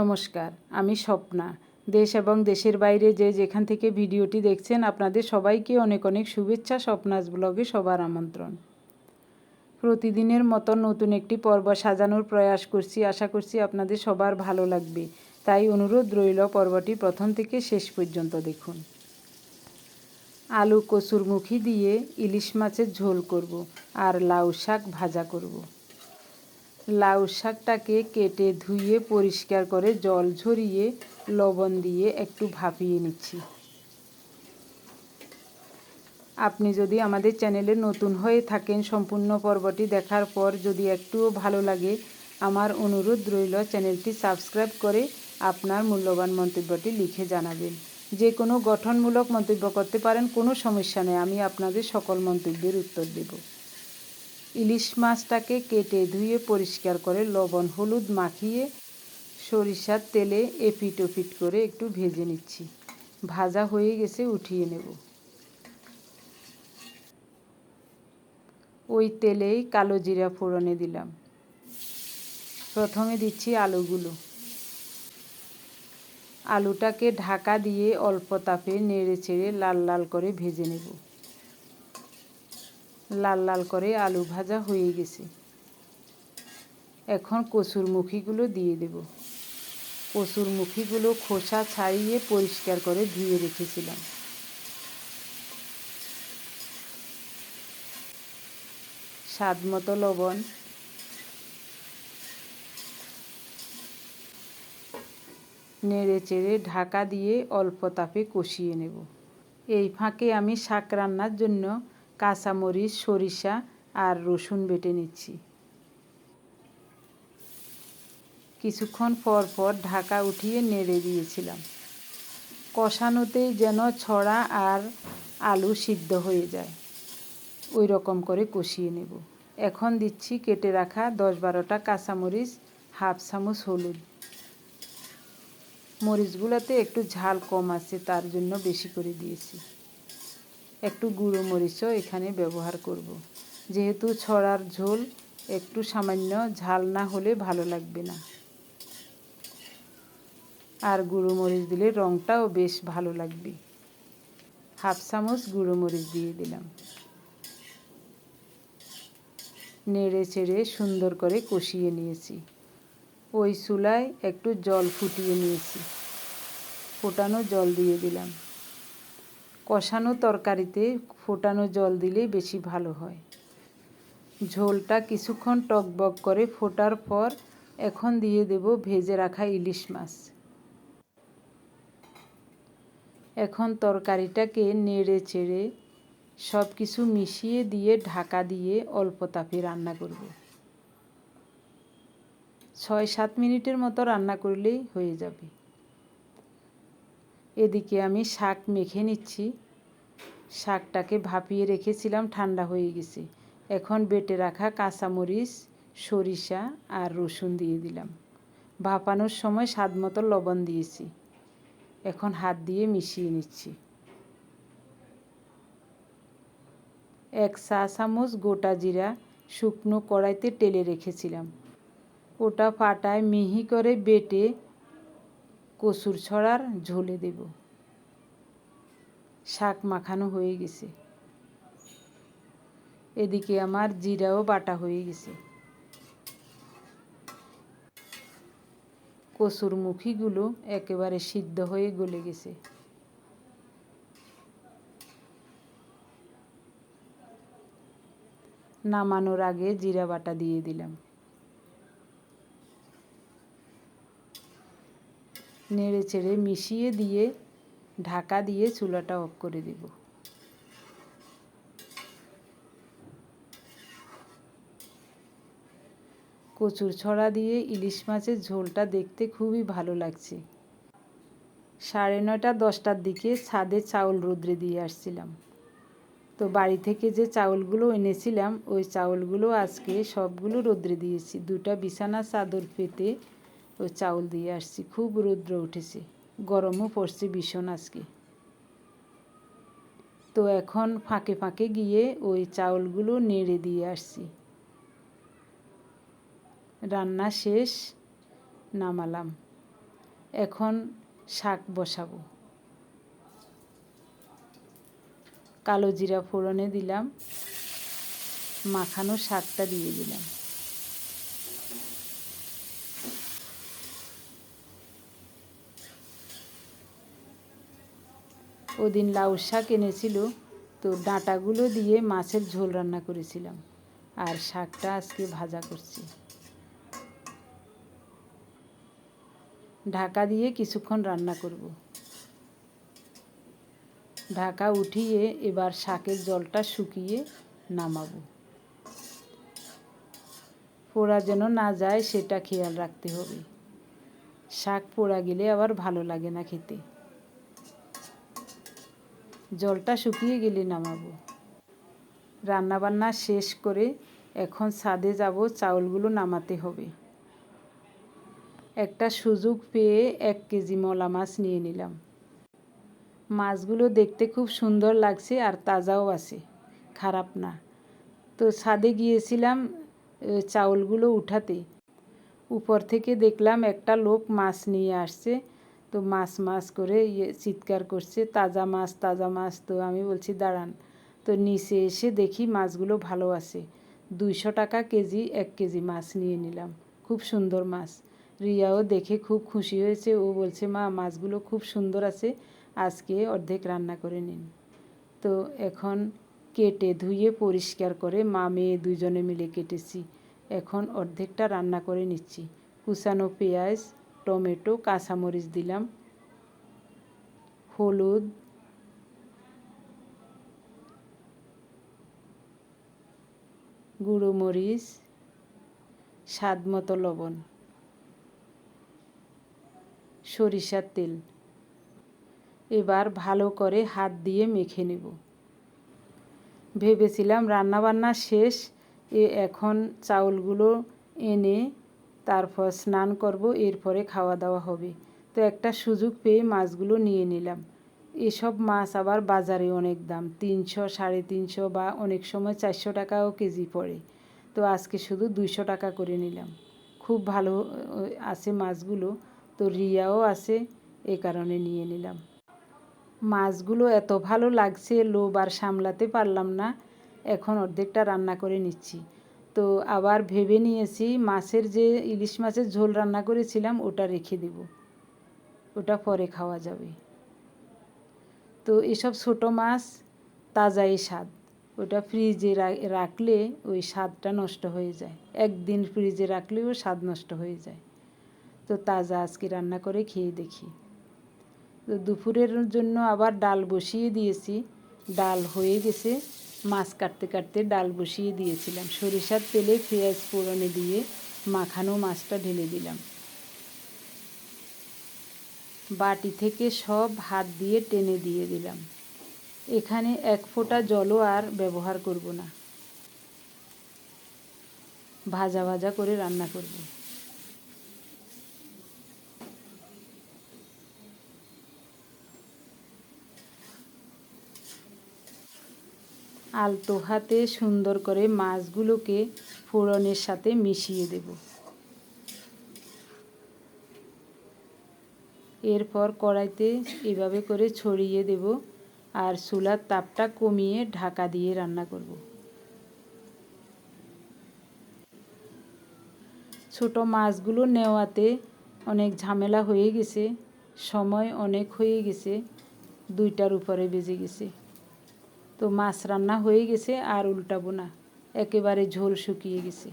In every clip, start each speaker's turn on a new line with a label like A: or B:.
A: নমস্কার, আমি স্বপ্না। দেশ এবং দেশের বাইরে যে যেখান থেকে ভিডিওটি দেখছেন, আপনাদের সবাইকে অনেক অনেক শুভেচ্ছা, স্বপ্নাস ব্লগে সবার আমন্ত্রণ। প্রতিদিনের মতো নতুন একটি পর্ব সাজানোর প্রয়াস করছি, আশা করছি আপনাদের সবার ভালো লাগবে। তাই অনুরোধ রইল পর্বটি প্রথম থেকে শেষ পর্যন্ত দেখুন। আলু কসুরমুখী দিয়ে ইলিশ মাছের ঝোল করব আর লাউ শাক ভাজা করব। লাউ শাকটাকে কেটে ধুয়ে পরিষ্কার করে জল ঝরিয়ে লবণ দিয়ে একটু ভাপিয়ে নিচ্ছি। আপনি যদি আমাদের চ্যানেলে নতুন হয়ে থাকেন সম্পূর্ণ পর্বটি দেখার পর যদি একটুও ভালো লাগে, আমার অনুরোধ রইল চ্যানেলটি সাবস্ক্রাইব করে আপনার মূল্যবান মন্তব্যটি লিখে জানাবেন। যে কোনো গঠনমূলক মন্তব্য করতে পারেন, কোনো সমস্যা নেই, আমি আপনাদের সকল মন্তব্যের উত্তর দেব। ইলিশ মাছটাকে কেটে ধুয়ে পরিষ্কার করে লবণ, হলুদ মাখিয়ে সরিষার তেলে এপিট ওপিট করে একটু ভেজে নিচ্ছি। ভাজা হয়ে গেছে, উঠিয়ে নেব। ওই তেলেই কালো জিরা ফোড়নে দিলাম। প্রথমে দিচ্ছি আলুগুলো। আলুটাকে ঢাকা দিয়ে অল্প তাপে নেড়ে চেড়ে লাল লাল করে ভেজে নেব। লাল লাল করে আলু ভাজা হয়ে গেছে। এখন কচুর মুখিগুলো দিয়ে দেব। কচুর মুখিগুলো খোসা ছাড়িয়ে পরিষ্কার করে ধুয়ে রেখেছিলাম। স্বাদ মতো লবণ। নেড়ে চেড়ে ঢাকা দিয়ে অল্প তাপে কষিয়ে নেব। এই ফাঁকে আমি শাক রান্নার জন্য কাঁচামরিচ, সরিষা আর রসুন বেটে নিচ্ছি। কিছুক্ষণ পর পর ঢাকা উঠিয়ে নেড়ে দিয়েছিলাম। কষানোতেই যেন ছড়া আর আলু সিদ্ধ হয়ে যায়। ওই রকম করে কষিয়ে নেব। এখন দিচ্ছি কেটে রাখা দশ বারোটা কাঁচামরিচ, হাফ চামচ হলুদ। মরিচগুলোতে একটু ঝাল কম আছে, তার জন্য বেশি করে দিয়েছি। একটু গুঁড়ো মরিচও এখানে ব্যবহার করব। যেহেতু ছড়ার ঝোল একটু সামান্য, ঝাল না হলে ভালো লাগবে না। আর গুঁড়ো মরিচ দিলে রঙটাও বেশ ভালো লাগবে। হাফ চামচ গুঁড়ো মরিচ দিয়ে দিলাম। নেড়ে চেড়ে সুন্দর করে কষিয়ে নিয়েছি। ওই চুলায় একটু জল ফুটিয়ে নিয়েছি। ফোটানো জল দিয়ে দিলাম। কষানো তরকারিতে ফোটানো জল দিলেই বেশি ভালো হয়। ঝোলটা কিছুক্ষণ টকবক করে ফোটার পর এখন দিয়ে দেব ভেজে রাখা ইলিশ মাছ। এখন তরকারিটাকে নেড়ে চেড়ে সব কিছু মিশিয়ে দিয়ে ঢাকা দিয়ে অল্প তাপে রান্না করব। ছয় সাত মিনিটের মতো রান্না করলেই হয়ে যাবে। এদিকে আমি শাক মেখে নিচ্ছি। শাকটাকে ভাপিয়ে রেখেছিলাম, ঠান্ডা হয়ে গেছে। এখন বেটে রাখা কাঁচামরিচ, সরিষা আর রসুন দিয়ে দিলাম। ভাপানোর সময় স্বাদ মতো লবণ দিয়েছি। এখন হাত দিয়ে মিশিয়ে নিচ্ছি। এক চা চামচ গোটা জিরা শুকনো কড়াইতে টেলে রেখেছিলাম। ওটা পাটায় মিহি করে বেটে কচুর ছড়ার ঝোলে দেব। শাক মাখানো হয়ে গেছে। এদিকে আমার জিরাও বাটা হয়ে গেছে। কচুর মুখিগুলো একেবারে সিদ্ধ হয়ে গলে গেছে। নামানোর আগে জিরা বাটা দিয়ে দিলাম। নেড়ে চেড়ে মিশিয়ে দিয়ে ঢাকা দিয়ে চুলাটা অফ করে দেব। কচুর ছড়া দিয়ে ইলিশ মাছের ঝোলটা দেখতে খুবই ভালো লাগছে। সাড়ে নয়টা, দশটার দিকে ছাদে চাউল রোদ্রে দিয়ে আসছিলাম। তো বাড়ি থেকে যে চাউলগুলো এনেছিলাম, ওই চাউলগুলো আজকে সবগুলো রোদ্রে দিয়েছি। দুটা বিছানা চাদর পেতে ওই চাউল দিয়ে আসছি। খুব রৌদ্র উঠেছে। গরমও পড়ছে ভীষণ আজকে। তো এখন ফাঁকে ফাঁকে গিয়ে ওই চাউলগুলো নেড়ে দিয়ে আসছি। রান্না শেষ, নামালাম। এখন শাক বসাবো। কালো জিরা ফোড়নে দিলাম। মাখানো শাকটা দিয়ে দিলাম। ওদিন লাউ শাক এনেছিল, তো ডাঁটাগুলো দিয়ে মাছের ঝোল রান্না করেছিলাম। আর শাকটা আজকে ভাজা করছি। ঢাকা দিয়ে কিছুক্ষণ রান্না করব। ঢাকা উঠিয়ে এবার শাকের জলটা শুকিয়ে নামাবো। পোড়া যেন না যায়, সেটা খেয়াল রাখতে হবে। শাক পোড়া গেলে আবার ভালো লাগে না খেতে। জলটা শুকিয়ে গেলে নামাবো। রান্নাবান্না শেষ করে এখন ছাদে যাব, চাউলগুলো নামাতে হবে। একটা সুযোগ পেয়ে এক কেজি মলা মাছ নিয়ে নিলাম। মাছগুলো দেখতে খুব সুন্দর লাগছে আর তাজাও আছে, খারাপ না। তো ছাদে গিয়েছিলাম চাউলগুলো উঠাতে। উপর থেকে দেখলাম একটা লোক মাছ নিয়ে আসছে তো মাছ মাছ করে ইয়ে চিৎকার করছে, তাজা মাছ তাজা মাছ, তো আমি বলছি, দাঁড়ান। তো নিচে এসে দেখি মাছগুলো ভালো আছে। দুইশো টাকা কেজি, এক কেজি মাছ নিয়ে নিলাম। খুব সুন্দর মাছ। রিয়াও দেখে খুব খুশি হয়েছে। ও বলছে, মা, মাছগুলো খুব সুন্দর আছে। আজকে অর্ধেক রান্না করে নিন। তো এখন কেটে ধুয়ে পরিষ্কার করে মা মেয়ে দুজনে মিলে কেটেছি। এখন অর্ধেকটা রান্না করে নিচ্ছি। কুচানো পেঁয়াজ টমেটো, কাঁচামরিচ দিলাম, হলুদ, গুঁড়ো মরিচ, স্বাদ মতো লবণ, সরিষার তেল। এবার ভালো করে হাত দিয়ে মেখে নেব। ভেবেছিলাম রান্নাবান্না শেষ, এ এখন চাউলগুলো এনে তারপর স্নান করব, এরপরে খাওয়া দাওয়া হবে। তো একটা সুযোগ পেয়ে মাছগুলো নিয়ে নিলাম। এসব মাছ আবার বাজারে অনেক দাম, তিনশো, সাড়ে তিনশো বা অনেক সময় চারশো টাকাও কেজি পড়ে। তো আজকে শুধু দুইশো টাকা করে নিলাম। খুব ভালো আছে মাছগুলো। তো রিয়াও আছে, এ কারণে নিয়ে নিলাম। মাছগুলো এত ভালো লাগছে, লোভ আর সামলাতে পারলাম না। এখন অর্ধেকটা রান্না করে নিচ্ছি। তো আবার ভেবে নিয়েছি মাছের যে ইলিশ মাছের ঝোল রান্না করেছিলাম, ওটা রেখে দেব। ওটা পরে খাওয়া যাবে। তো এসব ছোটো মাছ তাজাই স্বাদ। ওটা ফ্রিজে রাখলে ওই স্বাদটা নষ্ট হয়ে যায়। একদিন ফ্রিজে রাখলেও স্বাদ নষ্ট হয়ে যায়। তো তাজা আজকে রান্না করে খেয়ে দেখি। তো দুপুরের জন্য আবার ডাল বসিয়ে দিয়েছি। ডাল হয়ে গেছে। মাছ কাটতে কাটতে ডাল বসিয়ে দিয়েছিলাম। সরিষার তেলে পেঁয়াজ ফোড়নে দিয়ে মাখানো মাছটা ঢেলে দিলাম। বাটি থেকে সব হাত দিয়ে টেনে দিয়ে দিলাম। এখানে এক ফোঁটা জলও আর ব্যবহার করব না। ভাজা ভাজা করে রান্না করব। আলতো হাতে সুন্দর করে মাছগুলোকে ফোড়নের সাথে মিশিয়ে দেব। এরপর কড়াইতে এভাবে করে ছড়িয়ে দেব আর চুলার তাপটা কমিয়ে ঢাকা দিয়ে রান্না করব। ছোট মাছগুলো নেওয়াতে অনেক ঝামেলা হয়ে গেছে, সময় অনেক হয়ে গেছে, দুইটার উপরে বেজে গেছে। তো মাছ রান্না হয়ে গেছে আর উল্টাবো না। একেবারে ঝোল শুকিয়ে গেছে।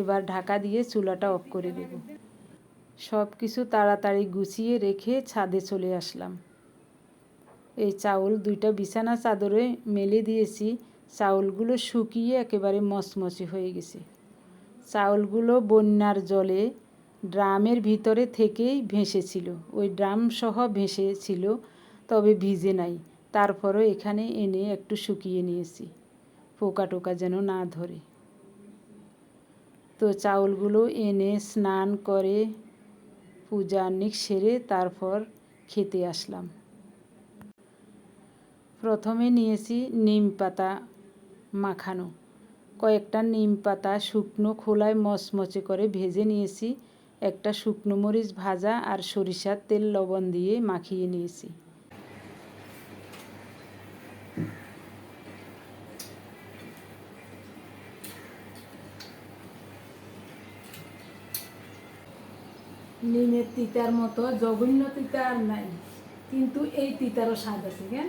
A: এবার ঢাকা দিয়ে চুলাটা অফ করে দেব। সব কিছু তাড়াতাড়ি গুছিয়ে রেখে ছাদে চলে আসলাম। এই চাউল দুইটা বিছানা চাদরে মেলে দিয়েছি। চাউলগুলো শুকিয়ে একেবারে মচমচে হয়ে গেছে। চাউলগুলো বন্যার জলে ড্রামের ভিতরে থেকেই ভেসেছিল। ওই ড্রাম সহ ভেসেছিল। তবে ভিজে নাই। তারপরও এখানে এনে একটু শুকিয়ে নিয়েছি। পোকা টোকা যেন না ধরে। তো চাউলগুলো এনে স্নান করে পূজা নিক সেরে তারপর খেতে আসলাম। প্রথমে নিয়েছি নিম পাতা মাখানো। কয়েকটা নিম পাতা শুকনো খোলায় মচমচে করে ভেজে নিয়েছি। একটা শুকনো মরিচ ভাজা আর সরিষার তেল লবণ দিয়ে মাখিয়ে নিয়েছি। নিমের তিতার মতো, জঘন্য তিতা নাই। কিন্তু এই তিতারও স্বাদ আছে কেন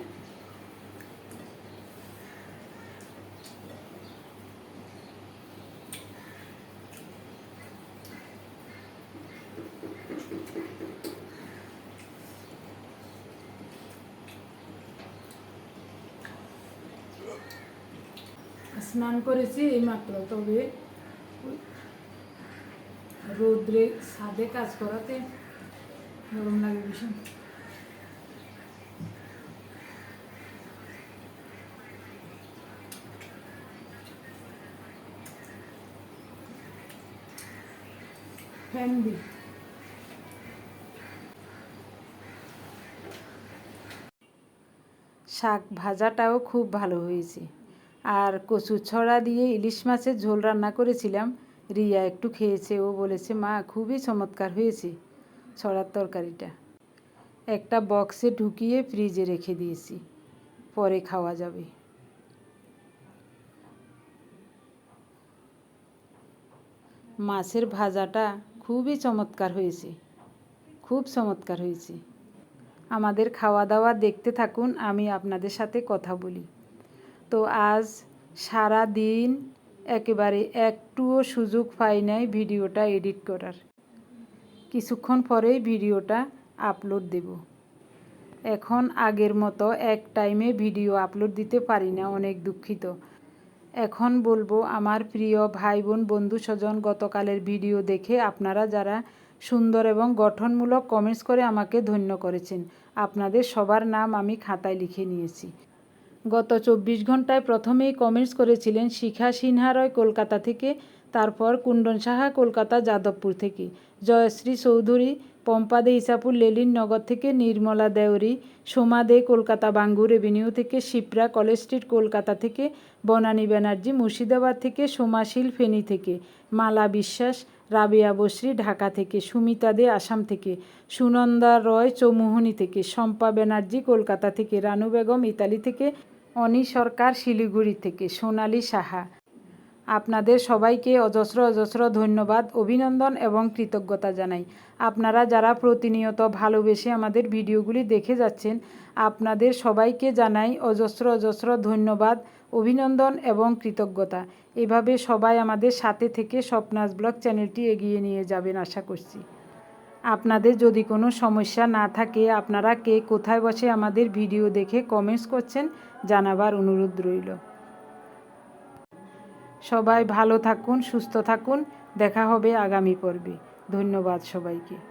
A: স্নান করেছি এই মাত্র তবে রোদ্রে ছাদে কাজ করাতে গরম লাগে ভীষণ। শাক ভাজাটাও খুব ভালো হয়েছে। আর কচু ছড়া দিয়ে ইলিশ মাছের ঝোল রান্না করেছিলাম। রিয়া একটু খেয়েছে, ও বলেছে, মা, খুবই চমৎকার হয়েছে। ছড়ার তরকারিটা। একটা বক্সে ঢুকিয়ে ফ্রিজে রেখে দিয়েছি। পরে খাওয়া যাবে। মাছের ভাজাটা খুবই চমৎকার হয়েছে। খুব চমৎকার হয়েছে। আমাদের খাওয়া দাওয়া দেখতে থাকুন, আমি আপনাদের সাথে কথা বলি। তো আজ সারা দিন একেবারে একটুও সুযোগ পাই নাই ভিডিওটা এডিট করার। কিছুক্ষণ পরেই ভিডিওটা আপলোড দেব। এখন আগের মতো এক টাইমে ভিডিও আপলোড দিতে পারি না, অনেক দুঃখিত। এখন বলব, আমার প্রিয় ভাই বোন বন্ধু স্বজন, গতকালের ভিডিও দেখে আপনারা যারা সুন্দর এবং গঠনমূলক কমেন্টস করে আমাকে ধন্য করেছেন, আপনাদের সবার নাম আমি খাতায় লিখে নিয়েছি। গত চব্বিশ ঘন্টায় প্রথমেই কমেন্টস করেছিলেন শিখা সিনহা রয় কলকাতা থেকে, তারপর কুণ্ডন সাহা কলকাতা যাদবপুর থেকে, জয়শ্রী চৌধুরী, পম্পা দে ইসাপুর লেলিন নগর থেকে, নির্মলা দেওরি সোমা দে কলকাতা বাঙ্গুর এভিনিউ থেকে, শিপ্রা কলেজ স্ট্রিট কলকাতা থেকে, বনানী ব্যানার্জি মুর্শিদাবাদ থেকে, সোমাশীল ফেনী থেকে, মালা বিশ্বাস, রাবিয়া বশ্রী ঢাকা থেকে, সুমিতা দে আসাম থেকে, সুনন্দা রয় চৌমুহনী থেকে, শম্পা ব্যানার্জি কলকাতা থেকে, রানু বেগম ইতালি থেকে অনি সরকার শিলিগুড়ি থেকে, সোনালি সাহা। আপনাদের সবাইকে অজস্র অজস্র ধন্যবাদ, অভিনন্দন এবং কৃতজ্ঞতা জানাই। আপনারা যারা প্রতিনিয়ত ভালোবেসে আমাদের ভিডিওগুলি দেখে যাচ্ছেন, আপনাদের সবাইকে জানাই অজস্র অজস্র ধন্যবাদ, অভিনন্দন এবং কৃতজ্ঞতা। এভাবে সবাই আমাদের সাথে থেকে স্বপ্নাস ব্লগ চ্যানেলটি এগিয়ে নিয়ে যাবেন আশা করছি। আপনাদের যদি কোনো সমস্যা না থাকে, আপনারা কে কোথায় বসে আমাদের ভিডিও দেখে কমেন্টস করছেন জানাবার অনুরোধ রইল। সবাই ভালো থাকুন, সুস্থ থাকুন। দেখা হবে আগামী পর্বে। ধন্যবাদ সবাইকে।